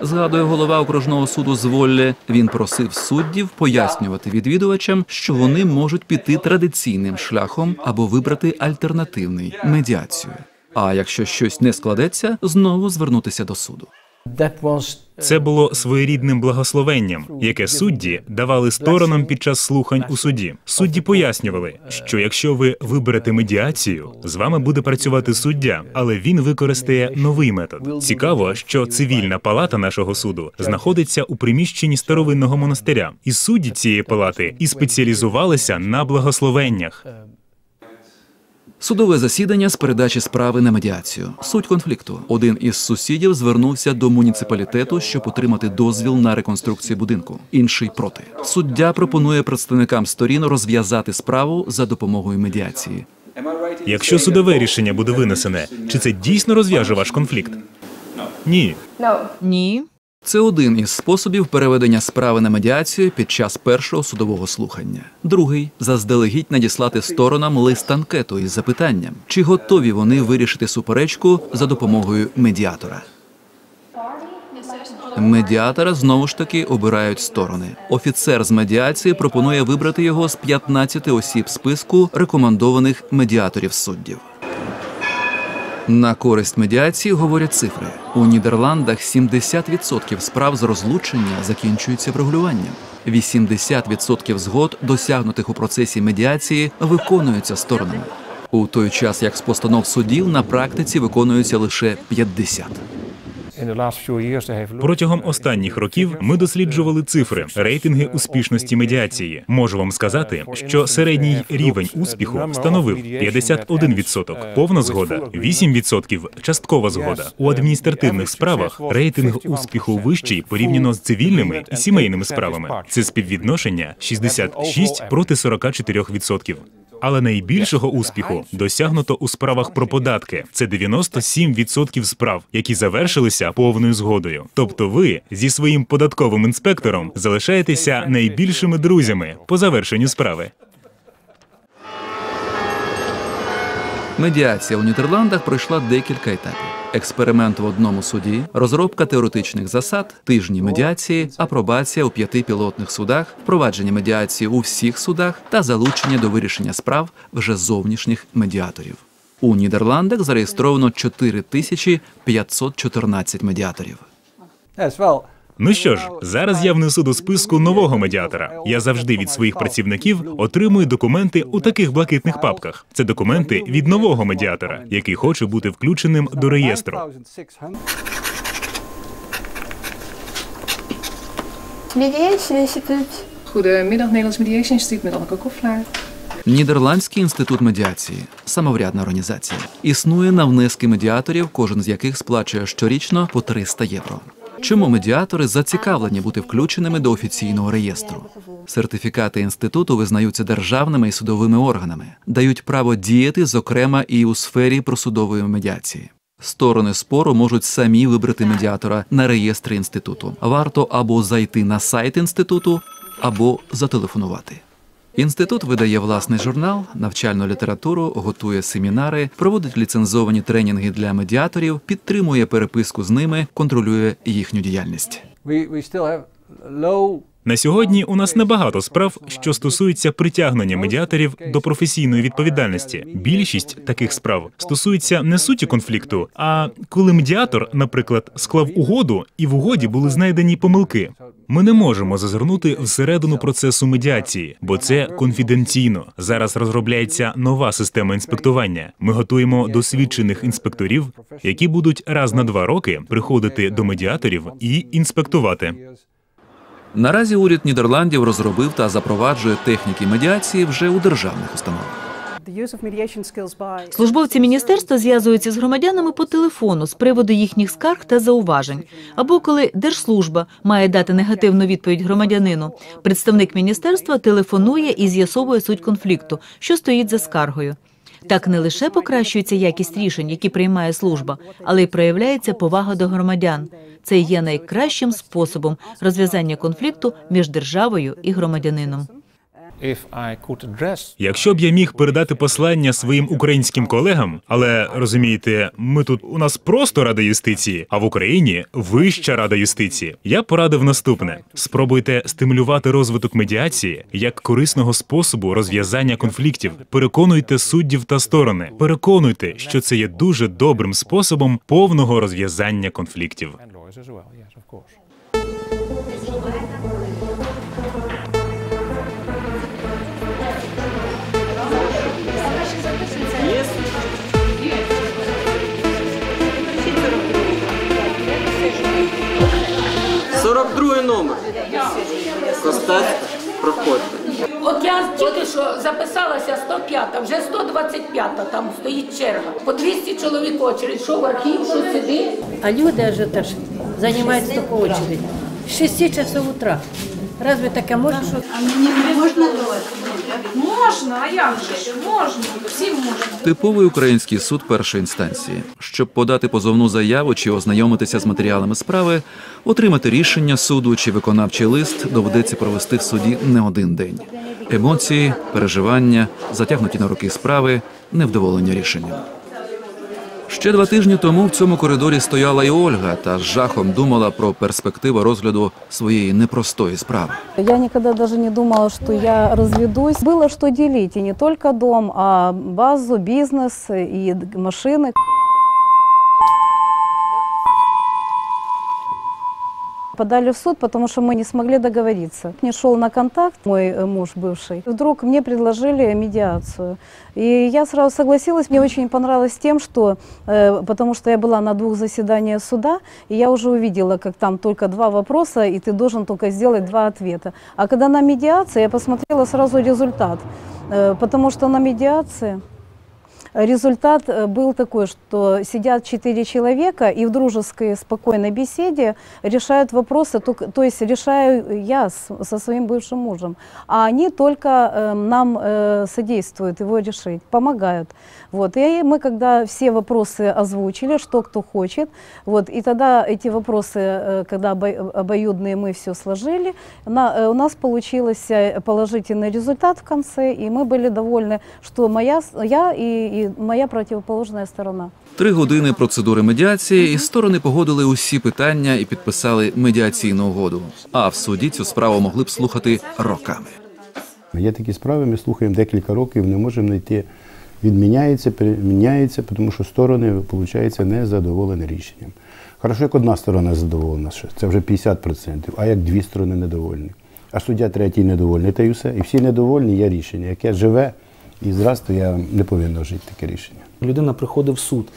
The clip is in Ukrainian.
Згадує голова окружного суду з Воллі. Він просив суддів пояснювати відвідувачам, що вони можуть піти традиційним шляхом або вибрати альтернативний медіацію. А якщо щось не складеться, знову звернутися до суду. Це було своєрідним благословенням, яке судді давали сторонам під час слухань у суді. Судді пояснювали, що якщо ви виберете медіацію, з вами буде працювати суддя, але він використає новий метод. Цікаво, що цивільна палата нашого суду знаходиться у приміщенні старовинного монастиря, і судді цієї палати і спеціалізувалися на благословеннях. Судове засідання з передачі справи на медіацію. Суть конфлікту. Один із сусідів звернувся до муніципалітету, щоб отримати дозвіл на реконструкцію будинку. Інший проти. Суддя пропонує представникам сторін розв'язати справу за допомогою медіації. Якщо судове рішення буде винесене, чи це дійсно розв'яже ваш конфлікт? Ні. Ні. Це один із способів переведення справи на медіацію під час першого судового слухання. Другий заздалегідь надіслати сторонам лист анкету із запитанням, чи готові вони вирішити суперечку за допомогою медіатора. Медіатора знову ж таки обирають сторони. Офіцер з медіації пропонує вибрати його з 15 осіб списку рекомендованих медіаторів суддів. На користь медіації говорять цифри. У Нідерландах 70% справ з розлучення закінчуються врегулюванням. 80% згод, досягнутих у процесі медіації, виконуються сторонами. У той час як з постанов судів на практиці виконуються лише 50. Протягом останніх років ми досліджували цифри, рейтинги успішності медіації. Можу вам сказати, що середній рівень успіху становив 51%, повна згода, 8% часткова згода. У адміністративних справах рейтинг успіху вищий порівняно з цивільними і сімейними справами. Це співвідношення 66 проти 44%. Але найбільшого успіху досягнуто у справах про податки. Це 97% справ, які завершилися повною згодою. Тобто, ви зі своїм податковим інспектором залишаєтеся найбільшими друзями по завершенню справи. Медіація у Нідерландах пройшла декілька етапів: експеримент в одному суді, розробка теоретичних засад, тижні медіації, апробація у п'яти пілотних судах, впровадження медіації у всіх судах та залучення до вирішення справ вже зовнішніх медіаторів. У Нідерландах зареєстровано 4514 медіаторів. Ну що ж, зараз я внесу до списку нового медіатора. Я завжди від своїх працівників отримую документи у таких блакитних папках. Це документи від нового медіатора, який хоче бути включеним до реєстру. Mediation Instituut. Goedemiddag, Nederlands Mediation Instituut met Anneke Kofflaar. Нідерландський інститут медіації самоврядна організація. Існує на внески медіаторів, кожен з яких сплачує щорічно по 300 євро. Чому медіатори зацікавлені бути включеними до офіційного реєстру? Сертифікати інституту визнаються державними і судовими органами, дають право діяти, зокрема і у сфері просудової медіації. Сторони спору можуть самі вибрати медіатора на реєстрі інституту. Варто або зайти на сайт інституту, або зателефонувати. Інститут видає власний журнал, навчальну літературу, готує семінари, проводить ліцензовані тренінги для медіаторів, підтримує переписку з ними, контролює їхню діяльність. На сьогодні у нас небагато справ, що стосуються притягнення медіаторів до професійної відповідальності. Більшість таких справ стосується не суті конфлікту, а коли медіатор, наприклад, склав угоду, і в угоді були знайдені помилки. Ми не можемо зазирнути всередину процесу медіації, бо це конфіденційно. Зараз розробляється нова система інспектування. Ми готуємо досвідчених інспекторів, які будуть раз на два роки приходити до медіаторів і інспектувати. Наразі уряд Нідерландів розробив та запроваджує техніки медіації вже у державних установах. Службовці міністерства зв'язуються з громадянами по телефону з приводу їхніх скарг та зауважень. Або коли держслужба має дати негативну відповідь громадянину, представник міністерства телефонує і з'ясовує суть конфлікту, що стоїть за скаргою. Так не лише покращується якість рішень, які приймає служба, але й проявляється повага до громадян. Це є найкращим способом розв'язання конфлікту між державою і громадянином. Якщо б я міг передати послання своїм українським колегам, але розумієте, ми тут у нас просто рада юстиції, а в Україні вища рада юстиції. Я порадив наступне: спробуйте стимулювати розвиток медіації як корисного способу розв'язання конфліктів. Переконуйте суддів та сторони. Переконуйте, що це є дуже добрим способом повного розв'язання конфліктів. 42 номер. Костецька, проходьте. От я тільки що записалася 105, вже 125, там стоїть черга. По 200 чоловік очередь, що в архів, що сидить. А люди ажіотаж займають стільки очередь. З 6 часов утра. Разве таке можна? А мені не можна давати? А як же? Можна, всім можна. Типовий український суд першої інстанції. Щоб подати позовну заяву чи ознайомитися з матеріалами справи, отримати рішення суду чи виконавчий лист доведеться провести в суді не один день. Емоції, переживання, затягнуті на руки справи, невдоволення рішенням. Ще два тижні тому в цьому коридорі стояла і Ольга та з жахом думала про перспективу розгляду своєї непростої справи. Я ніколи навіть не думала, що я розведусь. Було що ділити, і не только дом, а базу, бізнес і д- Подали в суд, потому что мы не смогли договориться. Не шел на контакт мой э, муж бывший. Вдруг мне предложили медиацию. И я сразу согласилась. Мне очень понравилось тем, что, э, потому что я была на двух заседаниях суда, и я уже увидела, как там только два вопроса, и ты должен только сделать два ответа. А когда на медиации, я посмотрела сразу результат. Э, потому что на медиации Результат э, был такой, что сидят четыре человека и в дружеской, спокойной беседе решают вопросы, только- то есть решаю я с- со своим бывшим мужем, а они только э, нам э, содействуют его решить, помогают. Вот. И мы, когда все вопросы озвучили, что кто хочет, вот, и тогда эти вопросы, э, когда обо- обоюдные мы все сложили, на- э, у нас получился положительный результат в конце, и мы были довольны, что моя, я и, и моя противоположная сторона. Три години процедури медіації, і сторони погодили усі питання і підписали медіаційну угоду. А в суді цю справу могли б слухати роками. Є такі справи, ми слухаємо декілька років, не можемо знайти. Відміняється, переміняється, тому що сторони, виходить, не задоволені рішенням. Хорошо, як одна сторона задоволена, що це вже 50%, а як дві сторони недовольні. А суддя третій недовольний, та й все. І всі недовольні, є рішення, яке живе, і зразу я не повинно жити таке рішення. Людина приходить в суд